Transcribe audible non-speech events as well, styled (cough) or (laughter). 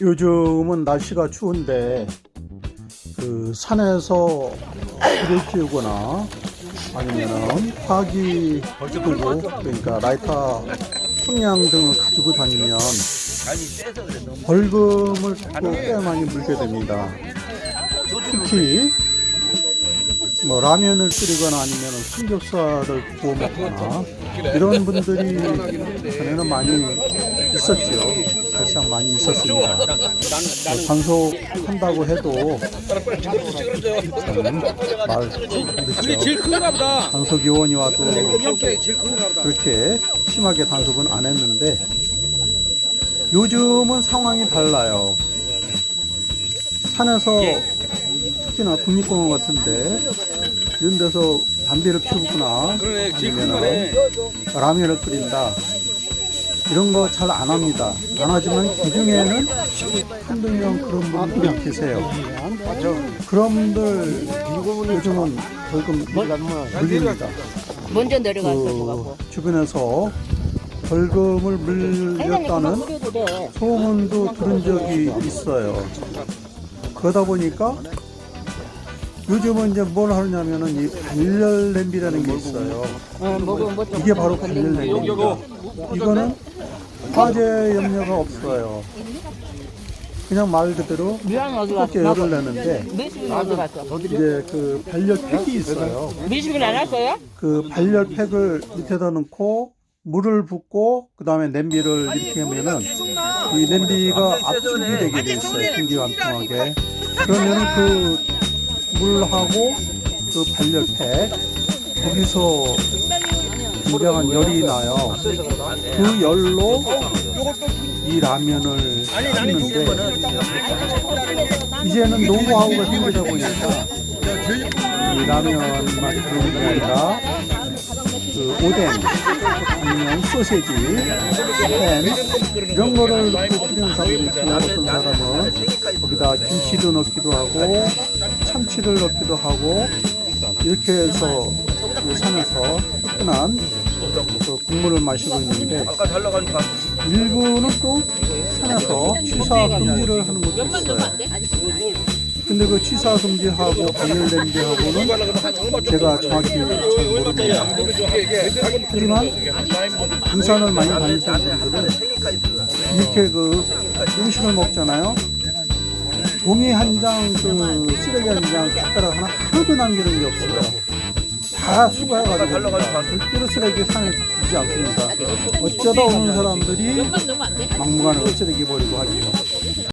요즘은 날씨가 추운데 그 산에서 불을 피우거나 아니면은 화기 끄고 그러니까 라이터 풍량 등을 가지고 다니면 벌금을 또꽤 많이 물게 됩니다. 특히 뭐 라면을 끓이거나 아니면 삼겹살을 구워 먹거나 이런 분들이 (laughs) 전에는 많이 있었죠. 사실상 많이 있었습니다. 뭐 단속한다고 해도 참 말. 단속 요원이 와도. 그렇게 심하게 단속은 안 했는데 요즘은 상황이 달라요. 산에서 특히나 국립공원 같은데 이런 데서 담배를 피우거나 거네. 라면을 끓인다 이런 거 잘 안 합니다. 안 하지만 그 중에는 한두 명 그런 분들이 계세요. 그런 분들 요즘은 벌금 물립니다. 먼저 내려가서 그 주변에서 벌금을 물렸다는. 소문도 들은 적이 있어요. 그러다 보니까 요즘은 이제 뭘 하냐면은 이 발열 냄비라는 게 있어요. 어, 뭐좀 이게 바로 발열 냄비입니다. 이거는 화재 염려가 없어요. 그냥 말 그대로 미안 어디 뜨겁게 갔어? 열을 내는데 미식은 어디 갔어? 이제 그 발열팩이 있어요. 미식은 안 왔어요? 그 발열팩을 밑에다 넣고 물을 붓고 그 다음에 냄비를 이렇게 하면은 이 냄비가 압축이 되게 돼 있어요. 신기관통하게. 그러면은 그 물하고 그 발열팩 거기서 굉장한 열이 나요. 그 열로 이 라면을 끓는데 이제는 노후화우가 생기다 보니까 이 라면만 그런 게 아니라 그 오뎅 아니면 소세지 햄 이런 거를 사람도 있고 어떤 사람은 거기다 김치도 넣기도 하고 참치를 넣기도 하고 이렇게 해서 그 산에서 흔한 그 국물을 마시고 있는데 일부는 또 산에서 취사 금지를 하는 것도 있어요. 근데 그 취사 금지하고 발열 냄비하고는 제가 정확히 잘 모릅니다. 하지만 등산을 많이 다니시는 분들은 이렇게 그 음식을 먹잖아요. 종이 한 장, 그 쓰레기 한 장, 숟가락 하나 하나도 남기는 게 없어요. 다 수거해가지고 절대로 쓰레기 산에 두지 않습니다. 어쩌다 오는 사람들이 막무가내로 쓰레기 버리고 하죠.